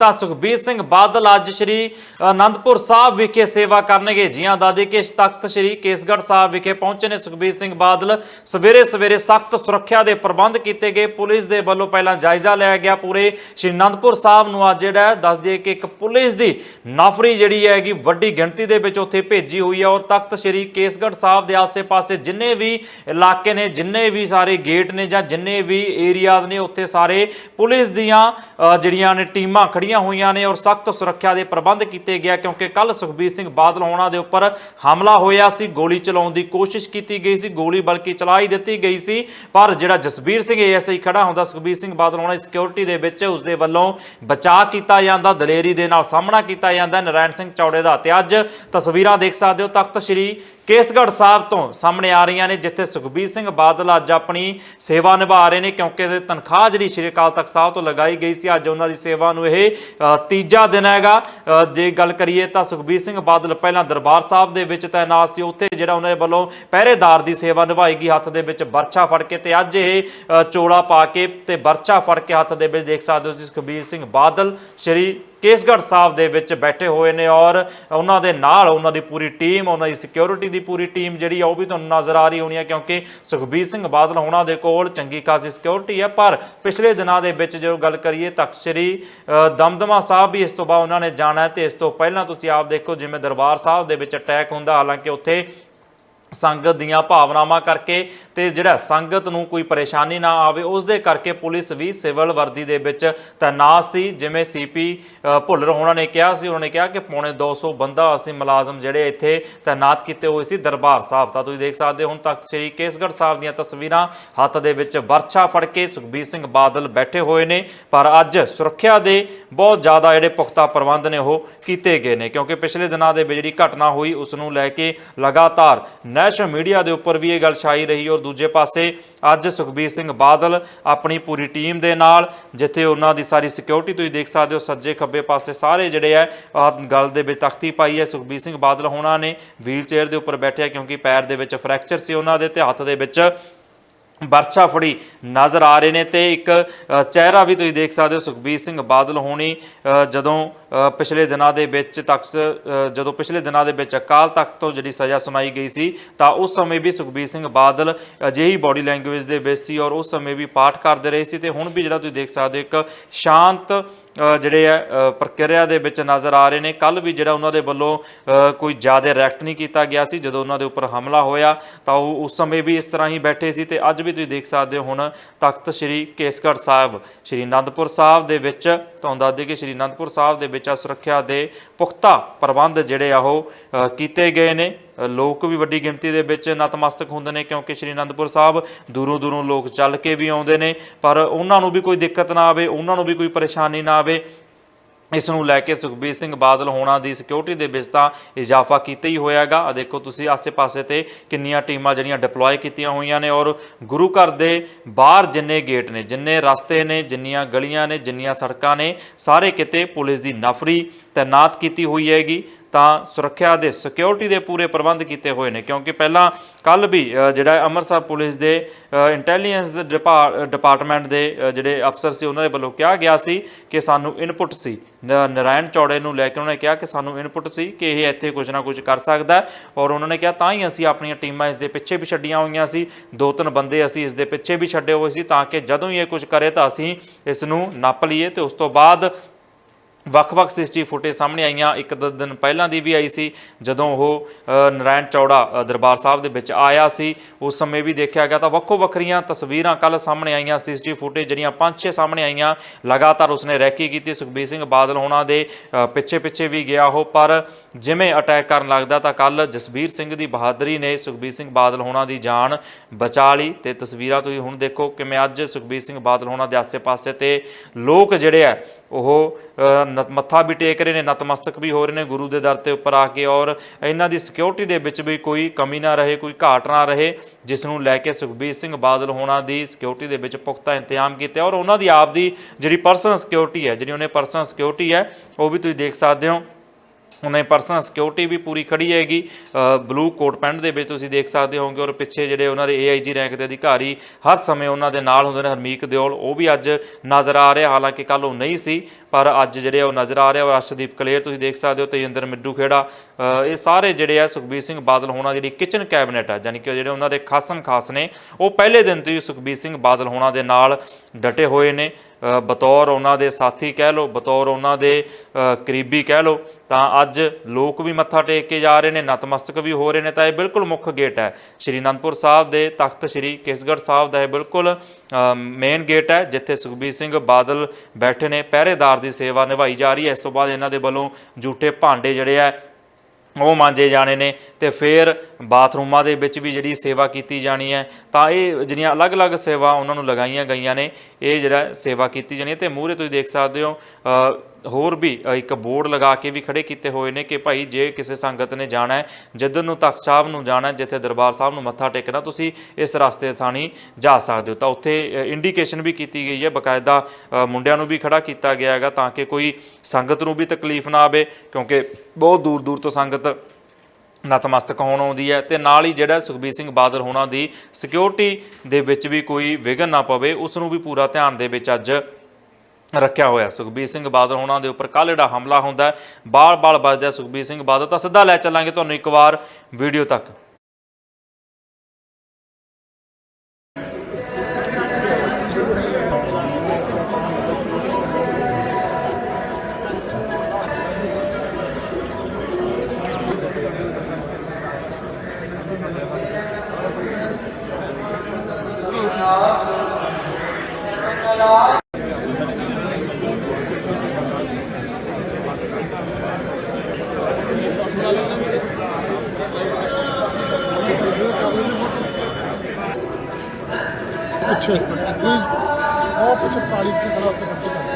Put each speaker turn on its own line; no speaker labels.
ਤਾਂ ਸੁਖਬੀਰ ਸਿੰਘ ਬਾਦਲ ਅੱਜ ਸ਼੍ਰੀ ਅਨੰਦਪੁਰ ਸਾਹਿਬ ਵਿਖੇ ਸੇਵਾ ਕਰਨਗੇ। ਜੀਆਂ ਦਾਦੇ ਕੇ ਤਖਤ ਸ਼੍ਰੀ ਕੇਸਗੜ੍ਹ ਸਾਹਿਬ ਵਿਖੇ ਪਹੁੰਚੇ ਨੇ ਸੁਖਬੀਰ ਸਿੰਘ ਬਾਦਲ। ਸਵੇਰੇ ਸਵੇਰੇ ਸਖਤ ਸੁਰੱਖਿਆ ਦੇ ਪ੍ਰਬੰਧ ਕੀਤੇ ਗਏ। ਪੁਲਿਸ ਦੇ ਵੱਲੋਂ ਪਹਿਲਾਂ ਜਾਇਜ਼ਾ ਲਿਆ ਗਿਆ ਪੂਰੇ। ਸ਼੍ਰੀ ਅਨੰਦਪੁਰ ਸਾਹਿਬ ਨੂੰ ਅੱਜ ਜਿਹੜਾ ਹੈ, ਦੱਸ ਦਈਏ ਕਿ ਇੱਕ ਪੁਲਿਸ ਦੀ ਨਾਫਰੀ ਜਿਹੜੀ ਹੈਗੀ ਵੱਡੀ ਗਿਣਤੀ ਦੇ ਵਿੱਚ ਉੱਥੇ ਭੇਜੀ ਹੋਈ ਹੈ ਔਰ ਤਖਤ ਸ਼੍ਰੀ ਕੇਸਗੜ੍ਹ ਸਾਹਿਬ ਦੇ ਆਸੇ-ਪਾਸੇ ਜਿੰਨੇ ਵੀ ਇਲਾਕੇ ਨੇ ਜਿੰਨੇ ਵੀ ਸਾਰੇ ਗੇਟ ਨੇ ਜਾਂ ਜਿੰਨੇ ਵੀ ਏਰੀਆਜ਼ ਨੇ ਉੱਥੇ ਸਾਰੇ ਪੁਲਿਸ ਦੀਆਂ ਜਿਹੜੀਆਂ ਨੇ ਟੀਮਾਂ ਖੜੀਆਂ ਹੋਈਆਂ ਨੇ ਔਰ ਸਖਤ ਸੁਰੱਖਿਆ ਦੇ ਪ੍ਰਬੰਧ ਕੀਤੇ ਗਿਆ ਕਿਉਂਕਿ ਕੱਲ ਸੁਖਬੀਰ ਸਿੰਘ ਬਾਦਲ ਹੋਣਾ ਦੇ ਉੱਪਰ ਹਮਲਾ ਹੋਇਆ ਸੀ, ਗੋਲੀ ਚਲਾਉਣ ਦੀ ਕੋਸ਼ਿਸ਼ ਕੀਤੀ ਗਈ ਸੀ, ਗੋਲੀ ਬਲਕਿ ਚਲਾਈ ਦਿੱਤੀ ਗਈ ਸੀ, ਪਰ ਜਿਹੜਾ ਜਸਬੀਰ ਸਿੰਘ ਏਐਸਆਈ ਖੜਾ ਹੁੰਦਾ, ਸੁਖਬੀਰ ਸਿੰਘ ਬਾਦਲ ਹੋਣਾ ਸਿਕਿਉਰਿਟੀ ਦੇ ਵਿੱਚ ਉਸ ਦੇ ਵੱਲੋਂ ਬਚਾਅ ਕੀਤਾ ਜਾਂਦਾ, ਦਲੇਰੀ ਦੇ ਨਾਲ ਸਾਹਮਣਾ ਕੀਤਾ ਜਾਂਦਾ, ਨਰਾਇਣ ਸਿੰਘ ਚੌੜੇ ਦਾ ਤੇ ਅੱਜ ਤਸਵੀਰਾਂ ਦੇਖ ਸਕਦੇ ਹੋ, ਤਖਤ ਸ੍ਰੀ ਕੇਸਗੜ੍ਹ ਸਾਹਿਬ ਤੋਂ ਸਾਹਮਣੇ ਆ ਰਹੀਆਂ ਨੇ, ਜਿੱਥੇ ਸੁਖਬੀਰ ਸਿੰਘ ਬਾਦਲ ਅੱਜ ਆਪਣੀ ਸੇਵਾ ਨਿਭਾ ਰਹੇ ਨੇ, ਕਿਉਂਕਿ ਇਹਦੀ ਤਨਖਾਹ ਜਿਹੜੀ ਸ਼੍ਰੀ ਅਕਾਲ ਤਖਤ ਸਾਹਿਬ ਤੋਂ ਲਗਾਈ ਗਈ ਸੀ, ਅੱਜ ਉਹਨਾਂ ਦੀ ਸੇਵਾ ਨੂੰ ਇਹ ਤੀਜਾ ਦਿਨ ਹੈਗਾ। ਜੇ ਗੱਲ ਕਰੀਏ ਤਾਂ ਸੁਖਬੀਰ ਸਿੰਘ ਬਾਦਲ ਪਹਿਲਾਂ ਦਰਬਾਰ ਸਾਹਿਬ ਦੇ ਵਿੱਚ ਤਾਇਨਾਤ ਸੀ, ਉੱਥੇ ਜਿਹੜਾ ਉਹਨਾਂ ਦੇ ਵੱਲੋਂ ਪਹਿਰੇਦਾਰ ਦੀ ਸੇਵਾ ਨਿਭਾਈ ਗਈ, ਹੱਥ ਦੇ ਵਿੱਚ ਬਰਛਾ ਫੜ ਕੇ ਤੇ ਅੱਜ ਇਹ ਚੋਲਾ ਪਾ ਕੇ ਤੇ ਬਰਛਾ ਫੜ ਕੇ ਹੱਥ ਦੇ ਵਿੱਚ ਦੇਖ ਸਕਦੇ ਹੋ ਤੁਸੀਂ ਸੁਖਬੀਰ ਸਿੰਘ ਬਾਦਲ, ਸ਼੍ਰੀ ਕੇਸਗੜ੍ਹ ਸਾਹਿਬ ਦੇ ਵਿੱਚ ਬੈਠੇ ਹੋਏ ਨੇ ਔਰ ਉਹਨਾਂ ਦੇ ਨਾਲ ਉਹਨਾਂ ਦੀ ਪੂਰੀ ਟੀਮ, ਉਹਨਾਂ ਦੀ ਸਿਕਿਉਰਿਟੀ ਦੀ ਪੂਰੀ ਟੀਮ ਜਿਹੜੀ ਆ ਉਹ ਵੀ ਤੁਹਾਨੂੰ ਨਜ਼ਰ ਆ ਰਹੀ ਹੋਣੀ ਹੈ ਕਿਉਂਕਿ ਸੁਖਬੀਰ ਸਿੰਘ ਬਾਦਲ ਹੋਣਾ ਦੇ ਕੋਲ ਚੰਗੀ ਖਾਸੀ ਸਿਕਿਉਰਿਟੀ ਹੈ ਪਰ ਪਿਛਲੇ ਦਿਨਾਂ ਦੇ ਵਿੱਚ ਜਦੋਂ ਗੱਲ ਕਰੀਏ ਤਖਤ ਸ੍ਰੀ ਦਮਦਮਾ ਸਾਹਿਬ ਵੀ ਇਸ ਤੋਂ ਬਾਅਦ ਉਹਨਾਂ ਨੇ ਜਾਣਾ ਹੈ ਤੇ ਇਸ ਤੋਂ ਪਹਿਲਾਂ ਤੁਸੀਂ ਆਪ ਦੇਖੋ ਜਿਵੇਂ ਦਰਬਾਰ ਸਾਹਿਬ ਦੇ ਵਿੱਚ ਅਟੈਕ ਹੁੰਦਾ, ਹਾਲਾਂਕਿ ਉੱਥੇ ਸੰਗਤ ਦੀਆਂ ਭਾਵਨਾਵਾਂ ਕਰਕੇ ਤੇ ਜਿਹੜਾ ਸੰਗਤ ਨੂੰ ਕੋਈ ਪਰੇਸ਼ਾਨੀ ਨਾ ਆਵੇ ਉਸ ਦੇ ਕਰਕੇ ਪੁਲਿਸ ਵੀ ਸਿਵਲ ਵਰਦੀ ਦੇ ਵਿੱਚ ਤੈਨਾਤ ਸੀ। ਜਿਵੇਂ ਸੀਪੀ ਭੁੱਲਰ ਹੋਣਾ ਨੇ ਕਿਹਾ ਸੀ, ਉਹਨਾਂ ਨੇ ਕਿਹਾ ਕਿ ਪੌਣੇ 200 ਬੰਦਾ ਅਸੀਂ ਮੁਲਾਜ਼ਮ ਜਿਹੜੇ ਇੱਥੇ ਤੈਨਾਤ ਕੀਤੇ ਹੋਏ ਸੀ ਦਰਬਾਰ ਸਾਹਿਬ ਤਾਂ ਤੁਸੀਂ ਦੇਖ ਸਕਦੇ ਹੋ ਹੁਣ ਤੱਕ ਸ੍ਰੀ ਕੇਸਗੜ੍ਹ ਸਾਹਿਬ ਦੀਆਂ ਤਸਵੀਰਾਂ ਹੱਥ ਦੇ ਵਿੱਚ ਵਰਛਾ ਫੜ ਕੇ ਸੁਖਬੀਰ ਸਿੰਘ ਬਾਦਲ ਬੈਠੇ ਹੋਏ ਨੇ, ਪਰ ਅੱਜ ਸੁਰੱਖਿਆ ਦੇ ਬਹੁਤ ਜ਼ਿਆਦਾ ਜਿਹੜੇ ਪੁਖਤਾ ਪ੍ਰਬੰਧ ਨੇ ਉਹ ਕੀਤੇ ਗਏ ਨੇ, ਕਿਉਂਕਿ ਪਿਛਲੇ ਦਿਨਾਂ ਦੇ ਵਿੱਚ ਜਿਹੜੀ ਘਟਨਾ ਹੋਈ, ਉਸ ਨੂੰ ਲੈ ਕੇ ਲਗਾਤਾਰ ਨੈਸ਼ਨਲ ਮੀਡੀਆ ਦੇ ਉੱਪਰ ਵੀ ਇਹ ਗੱਲ ਛਾਈ ਰਹੀ ਔਰ ਦੂਜੇ ਪਾਸੇ ਅੱਜ ਸੁਖਬੀਰ ਸਿੰਘ ਬਾਦਲ ਆਪਣੀ ਪੂਰੀ ਟੀਮ ਦੇ ਨਾਲ, ਜਿੱਥੇ ਉਹਨਾਂ ਦੀ ਸਾਰੀ ਸਿਕਿਉਰਿਟੀ ਤੁਸੀਂ ਦੇਖ ਸਕਦੇ ਹੋ, ਸੱਜੇ ਖੱਬੇ ਪਾਸੇ ਸਾਰੇ ਜਿਹੜੇ ਹੈ ਗੱਲ ਦੇ ਵਿੱਚ ਤਖਤੀ ਪਾਈ ਹੈ, ਸੁਖਬੀਰ ਸਿੰਘ ਬਾਦਲ ਹੋਣਾ ਨੇ ਵੀਲ ਚੇਅਰ ਦੇ ਉੱਪਰ ਬੈਠਿਆ ਕਿਉਂਕਿ ਪੈਰ ਦੇ ਵਿੱਚ ਫ੍ਰੈਕਚਰ ਸੀ ਉਹਨਾਂ ਦੇ ਤੇ ਹੱਥ ਦੇ ਵਿੱਚ ਬਰਛਾ ਫੜੀ ਨਜ਼ਰ ਆ ਰਹੇ ਨੇ ਤੇ ਇੱਕ ਚਿਹਰਾ ਵੀ ਤੁਸੀਂ ਦੇਖ ਸਕਦੇ ਹੋ, ਸੁਖਬੀਰ ਸਿੰਘ ਬਾਦਲ ਹੋਣੀ ਜਦੋਂ ਪਿਛਲੇ ਦਿਨਾਂ ਦੇ ਵਿੱਚ ਤਖ਼ਤ ਜਦੋਂ ਪਿਛਲੇ ਦਿਨਾਂ ਦੇ ਵਿੱਚ ਅਕਾਲ ਤਖਤ ਤੋਂ ਜਿਹੜੀ ਸਜ਼ਾ ਸੁਣਾਈ ਗਈ ਸੀ, ਤਾਂ ਉਸ ਸਮੇਂ ਵੀ ਸੁਖਬੀਰ ਸਿੰਘ ਬਾਦਲ ਅਜਿਹੀ ਬਾਡੀ ਲੈਂਗੁਏਜ ਦੇ ਵਿੱਚ ਸੀ ਔਰ ਉਸ ਸਮੇਂ ਵੀ ਪਾਠ ਕਰਦੇ ਰਹੇ ਸੀ ਤੇ ਹੁਣ ਵੀ ਜਿਹੜਾ ਤੁਸੀਂ ਦੇਖ ਸਕਦੇ ਹੋ, ਇੱਕ ਸ਼ਾਂਤ ਜਿਹੜੇ ਆ ਪ੍ਰਕਿਰਿਆ ਦੇ ਵਿੱਚ ਨਜ਼ਰ ਆ ਰਹੇ ਨੇ। ਕੱਲ ਵੀ ਜਿਹੜਾ ਉਹਨਾਂ ਦੇ ਵੱਲੋਂ ਕੋਈ ਜ਼ਿਆਦਾ ਰਿਐਕਟ ਨਹੀਂ ਕੀਤਾ ਗਿਆ ਸੀ। ਜਦੋਂ ਉਹਨਾਂ ਦੇ ਉੱਪਰ ਹਮਲਾ ਹੋਇਆ, ਤਾਂ ਉਹ ਉਸ ਸਮੇਂ ਵੀ ਇਸ ਤਰ੍ਹਾਂ ਹੀ ਬੈਠੇ ਸੀ ਤੇ ਅੱਜ ਵੀ ਤੁਸੀਂ ਦੇਖ ਸਕਦੇ ਹੋ ਹੁਣ ਤਖਤ ਸ੍ਰੀ ਕੇਸਗੜ੍ਹ ਸਾਹਿਬ, ਸ੍ਰੀ ਅਨੰਦਪੁਰ ਸਾਹਿਬ ਦੇ ਵਿੱਚ, ਤੁਹਾਨੂੰ ਦੱਸ ਦਈਏ ਕਿ ਸ੍ਰੀ ਅਨੰਦਪੁਰ ਸਾਹਿਬ ਦੇ ਵਿੱਚ ਆ ਸੁਰੱਖਿਆ ਦੇ ਪੁਖਤਾ ਪ੍ਰਬੰਧ ਜਿਹੜੇ ਆ ਉਹ ਕੀਤੇ ਗਏ ਨੇ। ਲੋਕ ਵੀ ਵੱਡੀ ਗਿਣਤੀ ਦੇ ਵਿੱਚ ਨਤਮਸਤਕ ਹੁੰਦੇ ਨੇ ਕਿਉਂਕਿ ਸ਼੍ਰੀ ਅਨੰਦਪੁਰ ਸਾਹਿਬ ਦੂਰੋਂ ਦੂਰੋਂ ਲੋਕ ਚੱਲ ਕੇ ਵੀ ਆਉਂਦੇ ਨੇ। ਪਰ ਉਹਨਾਂ ਨੂੰ ਵੀ ਕੋਈ ਦਿੱਕਤ ਨਾ ਆਵੇ, ਉਹਨਾਂ ਨੂੰ ਵੀ ਕੋਈ ਪਰੇਸ਼ਾਨੀ ਨਾ ਆਵੇ। ਇਸ ਨੂੰ ਲੈ ਕੇ ਸੁਖਬੀਰ ਸਿੰਘ ਬਾਦਲ ਹੋਣਾ ਦੀ ਸਿਕਿਉਰਿਟੀ ਦੇ ਵਿੱਚ ਤਾਂ ਇਜ਼ਾਫਾ ਕੀਤਾ ਹੀ ਹੋਇਆਗਾ। ਆ ਦੇਖੋ ਤੁਸੀਂ ਆਸੇ-ਪਾਸੇ ਤੇ ਕਿੰਨੀਆਂ ਟੀਮਾਂ ਜਿਹੜੀਆਂ ਡਿਪਲੋਏ ਕੀਤੀਆਂ ਹੋਈਆਂ ਨੇ ਔਰ ਗੁਰੂ ਘਰ ਦੇ ਬਾਹਰ ਜਿੰਨੇ ਗੇਟ ਨੇ, ਜਿੰਨੇ ਰਸਤੇ ਨੇ, ਜਿੰਨੀਆਂ ਗਲੀਆਂ ਨੇ, ਜਿੰਨੀਆਂ ਸੜਕਾਂ ਨੇ, ਸਾਰੇ ਕਿਤੇ ਪੁਲਿਸ ਦੀ ਨਫਰੀ ਤੈਨਾਤ ਕੀਤੀ ਹੋਈ ਹੈਗੀ। ਤਾਂ ਸੁਰੱਖਿਆ ਦੇ ਸਿਕਿਉਰਿਟੀ ਦੇ ਪੂਰੇ ਪ੍ਰਬੰਧ ਕੀਤੇ ਹੋਏ ਨੇ, ਕਿਉਂਕਿ ਪਹਿਲਾਂ ਕੱਲ ਵੀ ਜਿਹੜਾ ਅੰਮ੍ਰਿਤਸਰ ਪੁਲਿਸ ਦੇ ਇੰਟੈਲੀਜੈਂਸ ਡਿਪਾਰਟਮੈਂਟ ਦੇ ਜਿਹੜੇ ਅਫਸਰ ਸੀ, ਉਹਨਾਂ ਦੇ ਵੱਲੋਂ ਕਿਹਾ ਗਿਆ ਸੀ ਕਿ ਸਾਨੂੰ ਇਨਪੁਟ ਸੀ। ਨ- ਨਰਾਇਣ ਚੌੜੇ ਨੂੰ ਲੈ ਕੇ ਉਹਨਾਂ ਨੇ ਕਿਹਾ ਕਿ ਸਾਨੂੰ ਇਨਪੁਟ ਸੀ ਕਿ ਇਹ ਇੱਥੇ ਕੁਝ ਨਾ ਕੁਝ ਕਰ ਸਕਦਾ ਔਰ ਉਹਨਾਂ ਨੇ ਕਿਹਾ ਤਾਂ ਹੀ ਅਸੀਂ ਆਪਣੀਆਂ ਟੀਮਾਂ ਇਸ ਦੇ ਪਿੱਛੇ ਵੀ ਛੱਡੀਆਂ ਹੋਈਆਂ ਸੀ। ਦੋ ਤਿੰਨ ਬੰਦੇ ਅਸੀਂ ਇਸ ਦੇ ਪਿੱਛੇ ਵੀ ਛੱਡੇ ਹੋਏ ਸੀ ਤਾਂ ਕਿ ਜਦੋਂ ਹੀ ਇਹ ਕੁਝ ਕਰੇ ਤਾਂ ਅਸੀਂ ਇਸ ਨੂੰ ਨੱਪ ਲਈਏ ਤੇ ਉਸ ਤੋਂ ਬਾਅਦ ਵੱਖ-ਵੱਖ ਸੀਸੀਟੀਵੀ ਫੁਟੇਜ ਸਾਹਮਣੇ ਆਈਆਂ। ਇੱਕ ਦੋ, ਦਿਨ ਪਹਿਲਾਂ ਦੀ ਵੀ ਆਈ ਸੀ, ਜਦੋਂ ਉਹ ਨਰਾਇਣ ਚੌੜਾ ਦਰਬਾਰ ਸਾਹਿਬ ਦੇ ਵਿੱਚ ਆਇਆ ਸੀ। ਉਸ ਸਮੇਂ ਵੀ ਦੇਖਿਆ ਗਿਆ ਤਾਂ ਵੱਖੋ ਵੱਖਰੀਆਂ ਤਸਵੀਰਾਂ ਕੱਲ ਸਾਹਮਣੇ ਆਈਆਂ। ਸੀਸੀਟੀਵੀ ਫੁਟੇਜ ਜਿਹੜੀਆਂ ਪੰਜ ਛੇ ਸਾਹਮਣੇ ਆਈਆਂ, ਲਗਾਤਾਰ ਉਸਨੇ ਰੈਕੀ ਕੀਤੀ। ਸੁਖਬੀਰ ਸਿੰਘ ਬਾਦਲ ਹੋਣਾ ਦੇ ਪਿੱਛੇ ਪਿੱਛੇ ਵੀ ਗਿਆ ਉਹ, ਪਰ ਜਿਵੇਂ ਅਟੈਕ ਕਰਨ ਲੱਗਦਾ ਤਾਂ ਕੱਲ ਜਸਬੀਰ ਸਿੰਘ ਦੀ ਬਹਾਦਰੀ ਨੇ ਸੁਖਬੀਰ ਸਿੰਘ ਬਾਦਲ ਹੋਣਾ ਦੀ ਜਾਨ ਬਚਾ ਲਈ। ਤੇ ਤਸਵੀਰਾਂ ਤੁਸੀਂ ਹੁਣ ਦੇਖੋ ਕਿਵੇਂ ਅੱਜ ਸੁਖਬੀਰ ਸਿੰਘ ਬਾਦਲ ਹੋਣਾ ਦੇ ਆਸੇ-ਪਾਸੇ ਤੇ ਲੋਕ ਜਿਹੜੇ ਆ ਉਹ ਅ, ਮੱਥਾ ਵੀ ਟੇਕ ਰਹੇ ਨੇ ਨਤਮਸਤਕ ਵੀ ਹੋ ਰਹੇ ਨੇ ਗੁਰੂ ਦੇ ਦਰ ਤੇ ਉੱਪਰ ਆ ਕੇ ਔਰ ਇਹਨਾਂ ਦੀ ਸਿਕਿਉਰਿਟੀ ਦੇ ਵਿੱਚ ਵੀ ਕੋਈ ਕਮੀ ਨਾ ਰਹੇ ਕੋਈ ਘਾਟ ਨਾ ਰਹੇ ਜਿਸ ਨੂੰ ਲੈ ਕੇ ਸੁਖਬੀਰ ਸਿੰਘ ਬਾਦਲ ਹੋਣਾ ਦੀ ਸਿਕਿਉਰਿਟੀ ਦੇ ਵਿੱਚ ਪੁਖਤਾ ਇੰਤਜ਼ਾਮ ਕੀਤੇ ਔਰ ਉਹਨਾਂ ਦੀ ਆਪ ਦੀ ਜਿਹੜੀ ਪਰਸਨਲ ਸਿਕਿਉਰਿਟੀ ਹੈ ਜਿਹੜੀ ਉਹਨੇ ਪਰਸਨਲ ਸਿਕਿਉਰਿਟੀ ਹੈ ਉਹ ਵੀ ਤੁਸੀਂ ਦੇਖ ਸਕਦੇ ਹੋ। ਉਹਨੇ ਪਰਸਨਲ ਸਿਕਿਉਰਿਟੀ ਵੀ ਪੂਰੀ ਖੜੀ ਹੈਗੀ। ਬਲੂ ਕੋਟ ਪੈਂਟ ਦੇ ਵਿੱਚ ਤੁਸੀਂ ਦੇਖ ਸਕਦੇ ਹੋਗੇ ਔਰ ਪਿੱਛੇ ਜਿਹੜੇ ਉਹਨਾਂ ਦੇ ਏਆਈਜੀ ਰੈਂਕ ਦੇ ਅਧਿਕਾਰੀ ਹਰ ਸਮੇਂ ਉਹਨਾਂ ਦੇ ਨਾਲ ਹੁੰਦੇ ਨੇ ਹਰਮੀਕ ਦਿਓਲ, ਉਹ ਵੀ ਅੱਜ ਨਜ਼ਰ ਆ ਰਿਹਾ। ਹਾਲਾਂਕਿ ਕੱਲ ਉਹ ਨਹੀਂ ਸੀ, ਪਰ ਅੱਜ ਜਿਹੜੇ ਉਹ ਨਜ਼ਰ ਆ ਰਿਹਾ ਔਰ ਅਰਸ਼ਦੀਪ ਕਲੇਰ ਤੁਸੀਂ ਦੇਖ ਸਕਦੇ ਹੋ, ਤੇਜਿੰਦਰ ਮਿੱਡੂ ਖੇੜਾ। ਇਹ ਸਾਰੇ ਜਿਹੜੇ ਆ ਸੁਖਬੀਰ ਸਿੰਘ ਬਾਦਲ ਹੋਣਾ ਜਿਹੜੀ ਕਿਚਨ ਕੈਬਨਿਟ ਹੈ ਯਾਨੀ ਕਿ ਜਿਹੜੇ ਉਹਨਾਂ ਦੇ ਖਾਸਮ ਖਾਸ ਨੇ, ਉਹ ਪਹਿਲੇ ਦਿਨ ਤੋਂ ਹੀ ਸੁਖਬੀਰ ਸਿੰਘ ਬਾਦਲ ਹੋਣਾ ਦੇ ਨਾਲ ਡਟੇ ਹੋਏ ਨੇ। ਬਤੌਰ ਉਹਨਾਂ ਦੇ ਸਾਥੀ ਕਹਿ ਲਓ, ਬਤੌਰ ਉਹਨਾਂ ਦੇ ਕਰੀਬੀ ਕਹਿ ਲਓ, ਤਾਂ ਅੱਜ ਲੋਕ ਵੀ ਮੱਥਾ ਟੇਕ ਕੇ ਜਾ ਰਹੇ ਨੇ, ਨਤਮਸਤਕ ਵੀ ਹੋ ਰਹੇ ਨੇ, ਤਾਂ ਇਹ ਬਿਲਕੁਲ ਮੁੱਖ ਗੇਟ ਹੈ। ਸ਼੍ਰੀ ਅਨੰਦਪੁਰ ਸਾਹਿਬ ਦੇ ਤਖਤ ਸ਼੍ਰੀ ਕੇਸਗੜ੍ਹ ਸਾਹਿਬ ਦਾ ਇਹ ਬਿਲਕੁਲ ਮੇਨ ਗੇਟ ਹੈ, ਜਿੱਥੇ ਸੁਖਬੀਰ ਸਿੰਘ ਬਾਦਲ ਬੈਠੇ ਨੇ, ਪਹਿਰੇਦਾਰ ਦੀ ਸੇਵਾ ਨਿਭਾਈ ਜਾ ਰਹੀ ਹੈ। ਇਸ ਤੋਂ ਬਾਅਦ ਇਹਨਾਂ ਦੇ ਵੱਲੋਂ ਝੂਠੇ ਭਾਂਡੇ ਜਿਹੜੇ ਆ ਉਹ ਮਾਂਜੇ ਜਾਣੇ ਨੇ ਤੇ ਫਿਰ ਬਾਥਰੂਮਾਂ ਦੇ ਵਿੱਚ ਵੀ ਜਿਹੜੀ ਸੇਵਾ ਕੀਤੀ ਜਾਣੀ ਹੈ, ਤਾਂ ਇਹ ਜਿਹੜੀਆਂ ਅਲੱਗ-ਅਲੱਗ ਸੇਵਾ ਉਹਨਾਂ ਨੂੰ ਲਗਾਈਆਂ ਗਈਆਂ ਨੇ, ਇਹ ਜਿਹੜਾ ਸੇਵਾ ਕੀਤੀ ਜਾਣੀ ਹੈ, ਤੇ ਮੂਹਰੇ ਤੁਸੀਂ ਦੇਖ ਸਕਦੇ ਹੋ ਹੋਰ ਵੀ ਇੱਕ ਬੋਰਡ ਲਗਾ ਕੇ ਵੀ ਖੜੇ ਕੀਤੇ ਹੋਏ ਨੇ ਕਿ ਭਾਈ ਜੇ ਕਿਸੇ ਸੰਗਤ ਨੇ ਜਾਣਾ ਹੈ, ਜਿੱਧਰ ਨੂੰ ਤਖਤ ਸਾਹਿਬ ਨੂੰ ਜਾਣਾ ਜਿੱਥੇ ਦਰਬਾਰ ਸਾਹਿਬ ਨੂੰ ਮੱਥਾ ਟੇਕਣਾ, ਤੁਸੀਂ ਇਸ ਰਸਤੇ ਥਾਣੀ ਜਾ ਸਕਦੇ ਹੋ। ਤਾਂ ਉੱਥੇ ਇੰਡੀਕੇਸ਼ਨ ਵੀ ਕੀਤੀ ਗਈ ਹੈ, ਬਕਾਇਦਾ ਮੁੰਡਿਆਂ ਨੂੰ ਵੀ ਖੜਾ ਕੀਤਾ ਗਿਆ ਹੈਗਾ ਤਾਂ ਕਿ ਕੋਈ ਸੰਗਤ ਨੂੰ ਵੀ ਤਕਲੀਫ ਨਾ ਆਵੇ, ਕਿਉਂਕਿ ਬਹੁਤ ਦੂਰ ਦੂਰ ਤੋਂ ਸੰਗਤ ਨਤਮਸਤਕ ਹੋਣ ਆਉਂਦੀ ਹੈ ਤੇ ਨਾਲ ਹੀ ਜਿਹੜਾ ਸੁਖਬੀਰ ਸਿੰਘ ਬਾਦਲ ਹੋਣਾ ਦੀ ਸਿਕਿਉਰਿਟੀ ਦੇ ਵਿੱਚ ਵੀ ਕੋਈ ਵਿਘਨ ਨਾ ਪਵੇ, ਉਸ ਨੂੰ ਵੀ ਪੂਰਾ ਧਿਆਨ ਦੇ ਵਿੱਚ ਅੱਜ ਰੱਖਿਆ ਹੋਇਆ ਸੁਖਬੀਰ ਸਿੰਘ ਬਾਦਲ ਹੋਣਾ ਦੇ ਉੱਪਰ ਕੱਲ੍ਹ ਜਿਹੜਾ ਹਮਲਾ ਹੁੰਦਾ ਬਾਲ-ਬਾਲ ਵੱਜਦਾ ਸੁਖਬੀਰ ਸਿੰਘ ਬਾਦਲ, ਤਾਂ ਸਿੱਧਾ ਲੈ ਚੱਲਾਂਗੇ ਤੁਹਾਨੂੰ ਇੱਕ ਵਾਰ ਵੀਡੀਓ ਤੱਕ।
ਪਿੱਛੇ ਪਲੀਜ਼ ਉਹ ਪਿੱਛੇ ਪਾਣੀ ਚ ਖੜਾ ਹੋ ਕੇ ਬੱਚੇ ਕਰ